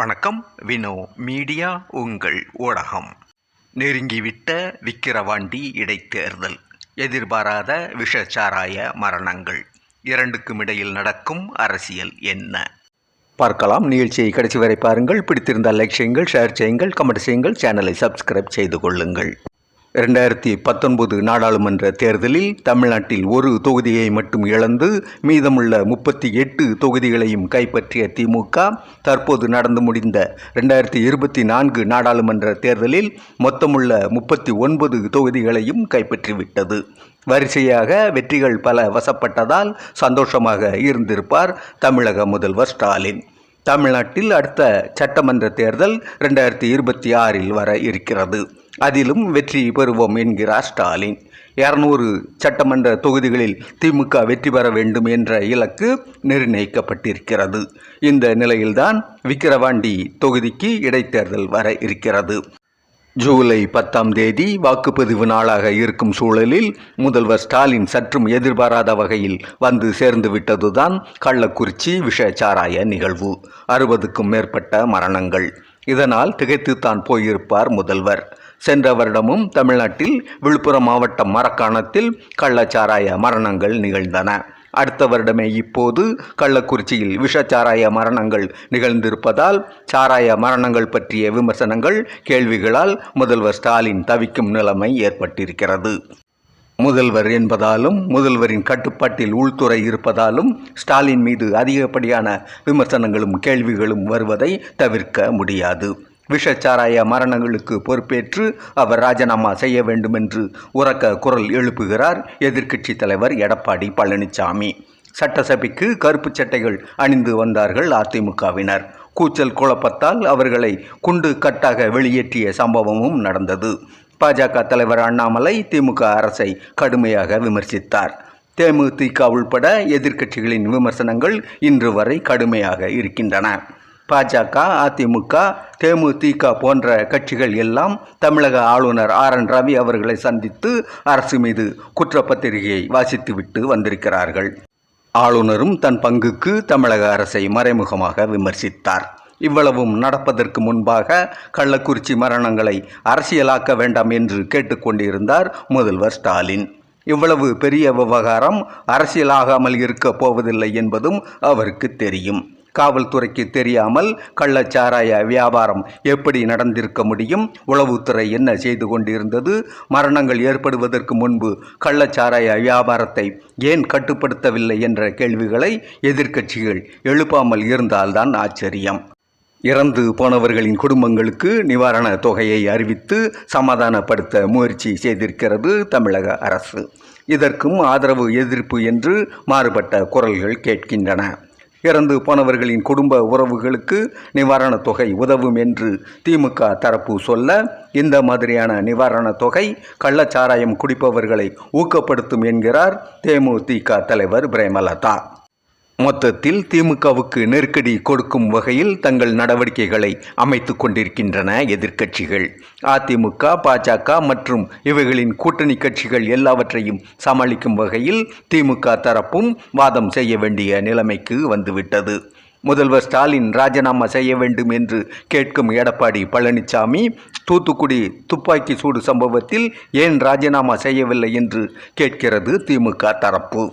வணக்கம். வினோ மீடியா உங்கள் ஊடகம். நெருங்கிவிட்ட விக்கிரவாண்டி இடைத்தேர்தல். எதிர்பாராத விஷச்சாராய மரணங்கள். இரண்டுக்கும் இடையில் நடக்கும் அரசியல் என்ன? பார்க்கலாம். நிகழ்ச்சியை கடைசி வரை பாருங்கள். பிடித்திருந்தால் லைக் செய்யுங்கள் ஷேர் செய்யுங்கள் கமெண்ட் செய்யுங்கள் சேனலை சப்ஸ்கிரைப் செய்து கொள்ளுங்கள். இரண்டாயிரத்தி பத்தொன்பது நாடாளுமன்ற தேர்தலில் தமிழ்நாட்டில் ஒரு தொகுதியை மட்டும் இழந்து மீதமுள்ள முப்பத்தி எட்டு தொகுதிகளையும் கைப்பற்றிய திமுக தற்போது நடந்து முடிந்த ரெண்டாயிரத்தி இருபத்தி நான்கு நாடாளுமன்ற தேர்தலில் மொத்தமுள்ள முப்பத்தி ஒன்பது தொகுதிகளையும் கைப்பற்றிவிட்டது. வரிசையாக வெற்றிகள் பல வசப்பட்டதால் சந்தோஷமாக இருந்திருப்பார் தமிழக முதல்வர் ஸ்டாலின். தமிழ்நாட்டில் அடுத்த சட்டமன்ற தேர்தல் ரெண்டாயிரத்தி இருபத்தி ஆறில் வர இருக்கிறது. அதிலும் வெற்றி பெறுவோம் என்கிறார் ஸ்டாலின். இரநூறு சட்டமன்ற தொகுதிகளில் திமுக வெற்றி பெற வேண்டும் என்ற இலக்கு நிர்ணயிக்கப்பட்டிருக்கிறது. இந்த நிலையில்தான் விக்கிரவாண்டி தொகுதிக்கு இடைத்தேர்தல் வர இருக்கிறது. ஜூலை பத்தாம் தேதி வாக்குப்பதிவு நாளாக இருக்கும் சூழலில் முதல்வர் ஸ்டாலின் சற்றும் எதிர்பாராத வகையில் வந்து சேர்ந்து விட்டதுதான் கள்ளக்குறிச்சி விஷச்சாராய நிகழ்வு. அறுபதுக்கும் மேற்பட்ட மரணங்கள். இதனால் திகைத்துத்தான் போயிருப்பார் முதல்வர். சென்ற வருடமும் தமிழ்நாட்டில் விழுப்புரம் மாவட்டம் மரக்காணத்தில் கள்ளச்சாராய மரணங்கள் நிகழ்ந்தன. அடுத்த வருடமே இப்போது கள்ளக்குறிச்சியில் விஷச்சாராய மரணங்கள் நிகழ்ந்திருப்பதால் சாராய மரணங்கள் பற்றிய விமர்சனங்கள் கேள்விகளால் முதல்வர் ஸ்டாலின் தவிக்கும் நிலைமை ஏற்பட்டிருக்கிறது. முதல்வர் என்பதாலும் முதல்வரின் கட்டுப்பாட்டில் உள்துறை இருப்பதாலும் ஸ்டாலின் மீது அதிகப்படியான விமர்சனங்களும் கேள்விகளும் வருவதை தவிர்க்க முடியாது. விஷச்சாராய மரணங்களுக்கு பொறுப்பேற்று அவர் ராஜினாமா செய்ய வேண்டும் என்று உறக்க குரல் எழுப்புகிறார் எதிர்க்கட்சி தலைவர் எடப்பாடி பழனிசாமி. சட்டசபைக்கு கருப்பு சட்டைகள் அணிந்து வந்தார்கள் அதிமுகவினர். கூச்சல் குழப்பத்தால் அவர்களை குண்டு கட்டாக வெளியேற்றிய சம்பவமும் நடந்தது. பாஜக தலைவர் அண்ணாமலை திமுக அரசை கடுமையாக விமர்சித்தார். தேமுதிக உள்பட எதிர்க்கட்சிகளின் விமர்சனங்கள் இன்று வரை கடுமையாக இருக்கின்றன. பாஜக அதிமுக தேமுதிக போன்ற கட்சிகள் எல்லாம் தமிழக ஆளுநர் ஆர் என் ரவி அவர்களை சந்தித்து அரசு மீது குற்றப்பத்திரிகையை வாசித்துவிட்டு வந்திருக்கிறார்கள். ஆளுநரும் தன் பங்குக்கு தமிழக அரசை மறைமுகமாக விமர்சித்தார். இவ்வளவும் நடப்பதற்கு முன்பாக கள்ளக்குறிச்சி மரணங்களை அரசியலாக்க வேண்டாம் என்று கேட்டுக்கொண்டிருந்தார் முதல்வர் ஸ்டாலின். இவ்வளவு பெரிய விவகாரம் அரசியலாகாமல் இருக்கப் போவதில்லை என்பதும் அவருக்கு தெரியும். காவல்துறைக்கு தெரியாமல் கள்ளச்சாராய வியாபாரம் எப்படி நடந்திருக்க முடியும்? உளவுத்துறை என்ன செய்து கொண்டிருந்தது? மரணங்கள் ஏற்படுவதற்கு முன்பு கள்ளச்சாராய வியாபாரத்தை ஏன் கட்டுப்படுத்தவில்லை என்ற கேள்விகளை எதிர்க்கட்சிகள் எழுப்பாமல் இருந்தால்தான் ஆச்சரியம். இறந்து போனவர்களின் குடும்பங்களுக்கு நிவாரண தொகையை அறிவித்து சமாதானப்படுத்த முயற்சி செய்திருக்கிறது தமிழக அரசு. இதற்கும் ஆதரவு எதிர்ப்பு என்று மாறுபட்ட குரல்கள் கேட்கின்றன. இறந்து போனவர்களின் குடும்ப உறவுகளுக்கு நிவாரணத் தொகை உதவும் என்று திமுக தரப்பு சொல்ல இந்த மாதிரியான நிவாரணத் தொகை கள்ளச்சாராயம் குடிப்பவர்களை ஊக்கப்படுத்தும் என்கிறார் தேமுதிக தலைவர் பிரேமலதா. மொத்தத்தில் திமுகவுக்கு நெருக்கடி கொடுக்கும் வகையில் தங்கள் நடவடிக்கைகளை அமைத்து கொண்டிருக்கின்றன எதிர்க்கட்சிகள். அதிமுக பாஜக மற்றும் இவைகளின் கூட்டணி கட்சிகள் எல்லாவற்றையும் சமாளிக்கும் வகையில் திமுக தரப்பும் வாதம் செய்ய வேண்டிய நிலைமைக்கு வந்துவிட்டது. முதல்வர் ஸ்டாலின் ராஜினாமா செய்ய வேண்டும் என்று கேட்கும் எடப்பாடி பழனிசாமி தூத்துக்குடி துப்பாக்கி சூடு சம்பவத்தில் ஏன் ராஜினாமா செய்யவில்லை என்று கேட்கிறது திமுக தரப்பு.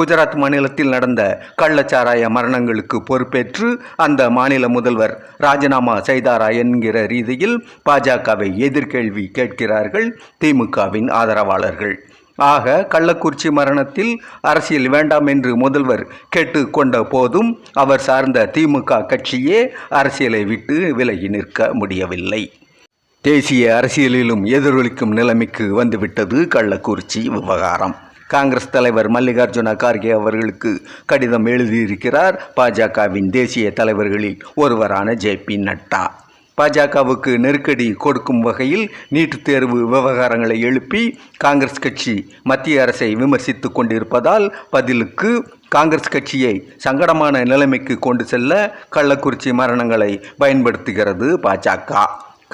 குஜராத் மாநிலத்தில் நடந்த கள்ளச்சாராய மரணங்களுக்கு பொறுப்பேற்று அந்த மாநில முதல்வர் ராஜினாமா செய்தாரா என்கிற ரீதியில் பாஜகவை எதிர்கேள்வி கேட்கிறார்கள் திமுகவின் ஆதரவாளர்கள். ஆக கள்ளக்குறிச்சி மரணத்தில் அரசியல் வேண்டாம் என்று முதல்வர் கேட்டு கொண்ட போதும் அவர் சார்ந்த திமுக கட்சியே அரசியலை விட்டு விலகி நிற்க முடியவில்லை. தேசிய அரசியலிலும் எதிரொலிக்கும் நிலைமைக்கு வந்துவிட்டது கள்ளக்குறிச்சி விவகாரம். காங்கிரஸ் தலைவர் மல்லிகார்ஜுன கார்கே அவர்களுக்கு கடிதம் எழுதியிருக்கிறார். பாஜகவின் தேசிய தலைவர்களில் ஒருவரான ஜே பி நட்டா. பாஜகவுக்கு நெருக்கடி கொடுக்கும் வகையில் நீட்டு தேர்வு விவகாரங்களை எழுப்பி காங்கிரஸ் கட்சி மத்திய அரசை விமர்சித்து கொண்டிருப்பதால் பதிலுக்கு காங்கிரஸ் கட்சியை சங்கடமான நிலைமைக்கு கொண்டு செல்ல கள்ளக்குறிச்சி மரணங்களை பயன்படுத்துகிறது பாஜக.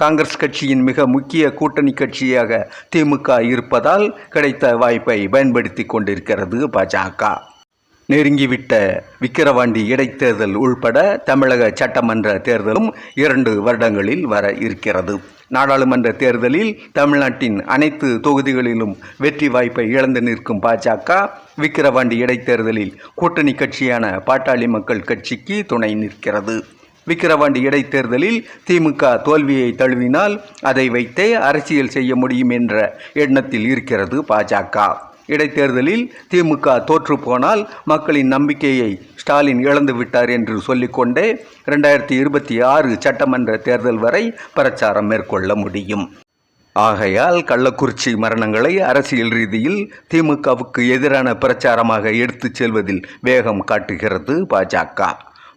காங்கிரஸ் கட்சியின் மிக முக்கிய கூட்டணி கட்சியாக திமுக இருப்பதால் கிடைத்த வாய்ப்பை பயன்படுத்தி கொண்டிருக்கிறது பாஜக. நெருங்கிவிட்ட விக்கிரவாண்டி இடைத்தேர்தல் உள்பட தமிழக சட்டமன்ற தேர்தலும் இரண்டு வருடங்களில் வர இருக்கிறது. நாடாளுமன்ற தேர்தலில் தமிழ்நாட்டின் அனைத்து தொகுதிகளிலும் வெற்றி வாய்ப்பை இழந்து நிற்கும் பாஜக விக்கிரவாண்டி இடைத்தேர்தலில் கூட்டணி கட்சியான பாட்டாளி மக்கள் கட்சிக்கு துணை நிற்கிறது. விக்கிரவாண்டி இடைத்தேர்தலில் திமுக தோல்வியை தழுவினால் அதை வைத்தே அரசியல் செய்ய முடியும் என்ற எண்ணத்தில் இருக்கிறது பாஜக. இடைத்தேர்தலில் திமுக தோற்று போனால் மக்களின் நம்பிக்கையை ஸ்டாலின் இழந்து விட்டார் என்று சொல்லிக்கொண்டே ரெண்டாயிரத்தி இருபத்தி ஆறு சட்டமன்ற தேர்தல் வரை பிரச்சாரம் மேற்கொள்ள முடியும். ஆகையால் கள்ளக்குறிச்சி மரணங்களை அரசியல் ரீதியில் திமுகவுக்கு எதிரான பிரச்சாரமாக எடுத்துச் செல்வதில் வேகம் காட்டுகிறது பாஜக.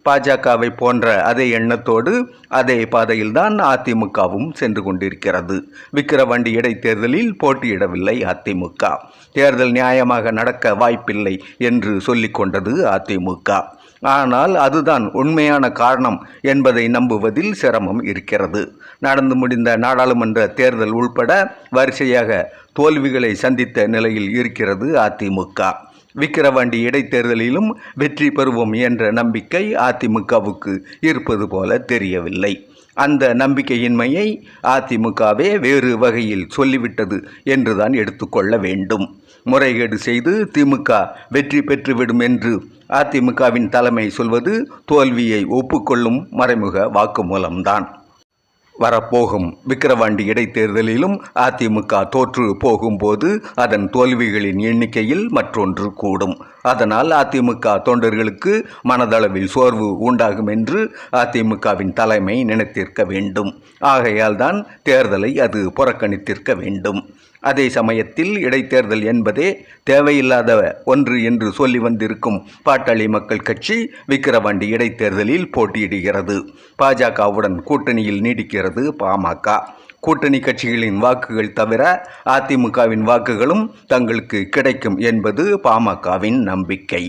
பாஜகவை போன்ற அதே எண்ணத்தோடு அதே பாதையில்தான் அதிமுகவும் சென்று கொண்டிருக்கிறது. விக்கிரவாண்டி இடைத்தேர்தலில் போட்டியிடவில்லை அதிமுக. தேர்தல் நியாயமாக நடக்க வாய்ப்பில்லை என்று சொல்லிக்கொண்டது அதிமுக. ஆனால் அதுதான் உண்மையான காரணம் என்பதை நம்புவதில் சிரமம் இருக்கிறது. நடந்து முடிந்த நாடாளுமன்ற தேர்தல் உள்பட வரிசையாக தோல்விகளை சந்தித்த நிலையில் இருக்கிறது அதிமுக. விக்கிரவாண்டி இடைத்தேர்தலிலும் வெற்றி பெறுவோம் என்ற நம்பிக்கை அதிமுகவுக்கு இருப்பது போல தெரியவில்லை. அந்த நம்பிக்கையின்மையை அதிமுகவே வேறு வகையில் சொல்லிவிட்டது என்றுதான் எடுத்துக்கொள்ள வேண்டும். முறைகேடு செய்து திமுக வெற்றி பெற்றுவிடும் என்று அதிமுகவின் தலைமை சொல்வது தோல்வியை ஒப்புக்கொள்ளும் மறைமுக வாக்குமூலம்தான். வரப்போகும் விக்கிரவாண்டி இடைத்தேர்தலிலும் அதிமுக தோற்று போகும்போது அதன் தோல்விகளின் எண்ணிக்கையில் மற்றொன்று கூடும். அதனால் அதிமுக தொண்டர்களுக்கு மனதளவில் சோர்வு உண்டாகும் என்று அதிமுகவின் தலைமை நினைத்திருக்க வேண்டும். ஆகையால் தான் தேர்தலை அது புறக்கணித்திருக்க வேண்டும். அதே சமயத்தில் இடைத்தேர்தல் என்பதே தேவையில்லாத ஒன்று என்று சொல்லி வந்திருக்கும் பாட்டாளி மக்கள் கட்சி விக்கிரவாண்டி இடைத்தேர்தலில் போட்டியிடுகிறது. பாஜகவுடன் கூட்டணியில் நீடிக்கிறது பாமக. கூட்டணி கட்சிகளின் வாக்குகள் தவிர அதிமுகவின் வாக்குகளும் தங்களுக்கு கிடைக்கும் என்பது பாமகவின் நம்பிக்கை.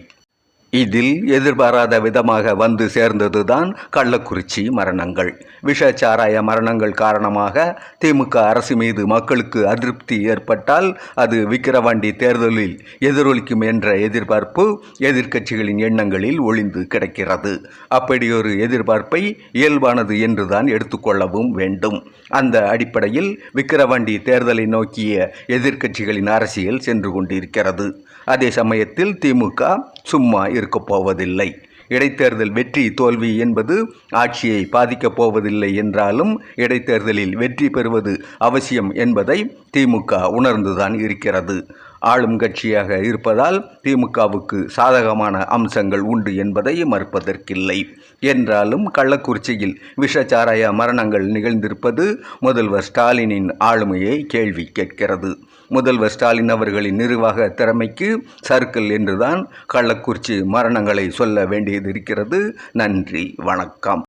இதில் எதிர்பாராத விதமாக வந்து சேர்ந்ததுதான் கள்ளக்குறிச்சி மரணங்கள். விஷச்சாராய மரணங்கள் காரணமாக திமுக அரசு மீது மக்களுக்கு அதிருப்தி ஏற்பட்டால் அது விக்கிரவாண்டி தேர்தலில் எதிரொலிக்கும் என்ற எதிர்பார்ப்பு எதிர்க்கட்சிகளின் எண்ணங்களில் ஒளிந்து கிடக்கிறது. அப்படியொரு எதிர்பார்ப்பை இயல்பானது என்றுதான் எடுத்துக்கொள்ளவும் வேண்டும். அந்த அடிப்படையில் விக்கிரவாண்டி தேர்தலை நோக்கிய எதிர்க்கட்சிகளின் அரசியல் சென்று கொண்டிருக்கிறது. அதே சமயத்தில் திமுக சும்மா இருக்கப் போவதில்லை. இடைத்தேர்தல் வெற்றி தோல்வி என்பது ஆட்சியை பாதிக்கப் போவதில்லை என்றாலும் இடைத்தேர்தலில் வெற்றி பெறுவது அவசியம் என்பதை திமுக உணர்ந்துதான் இருக்கிறது. ஆளும் கட்சியாக இருப்பதால் திமுகவுக்கு சாதகமான அம்சங்கள் உண்டு என்பதை மறுப்பதற்கில்லை. என்றாலும் கள்ளக்குறிச்சியில் விஷச்சாராய மரணங்கள் நிகழ்ந்திருப்பது முதல்வர் ஸ்டாலினின் ஆளுமையை கேள்வி கேட்கிறது. முதல்வர் ஸ்டாலின் அவர்களின் நிர்வாக திறமைக்கு சர்க்கிள் என்றுதான் கள்ளக்குறிச்சி மரணங்களை சொல்ல வேண்டியது இருக்கிறது. நன்றி வணக்கம்.